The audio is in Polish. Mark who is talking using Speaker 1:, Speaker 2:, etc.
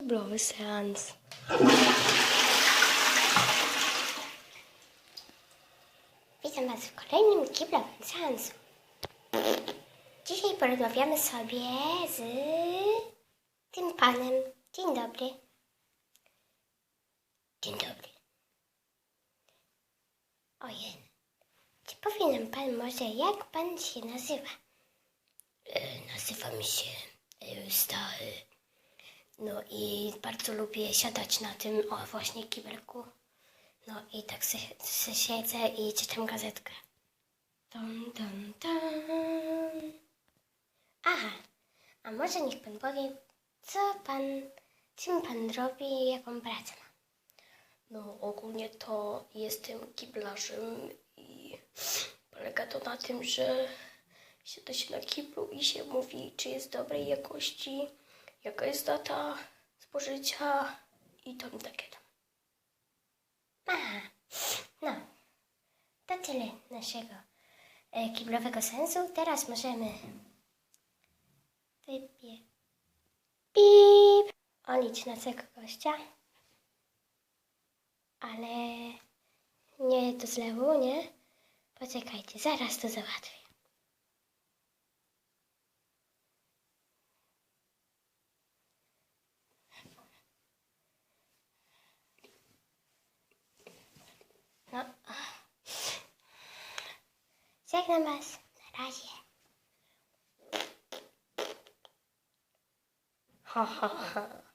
Speaker 1: Kiblowy seans. Witam Was w kolejnym kiblowym seansu. Dzisiaj porozmawiamy sobie z tym panem. Dzień dobry. Dzień dobry. Ojej. Czy powie nam pan może, jak pan się nazywa? E, nazywam się. No i bardzo lubię siadać na tym, o właśnie kibelku. No i tak se, se siedzę i czytam gazetkę. Aha, a może niech pan powie, co pan, czym pan robi i jaką pracę ma?
Speaker 2: No, ogólnie to jestem kiblarzem i polega to na tym, że siada się na kiblu i się mówi, czy jest dobrej jakości, jaka jest data spożycia i tam takie tam.
Speaker 1: Aha, no, to tyle naszego e, kiblowego sensu. Teraz możemy wypie... Pip! Olić naszego gościa. Ale nie do zlewu, nie? Poczekajcie, zaraz to załatwię. No. Żegnam Was. Na razie.
Speaker 2: Ha, ha, ha.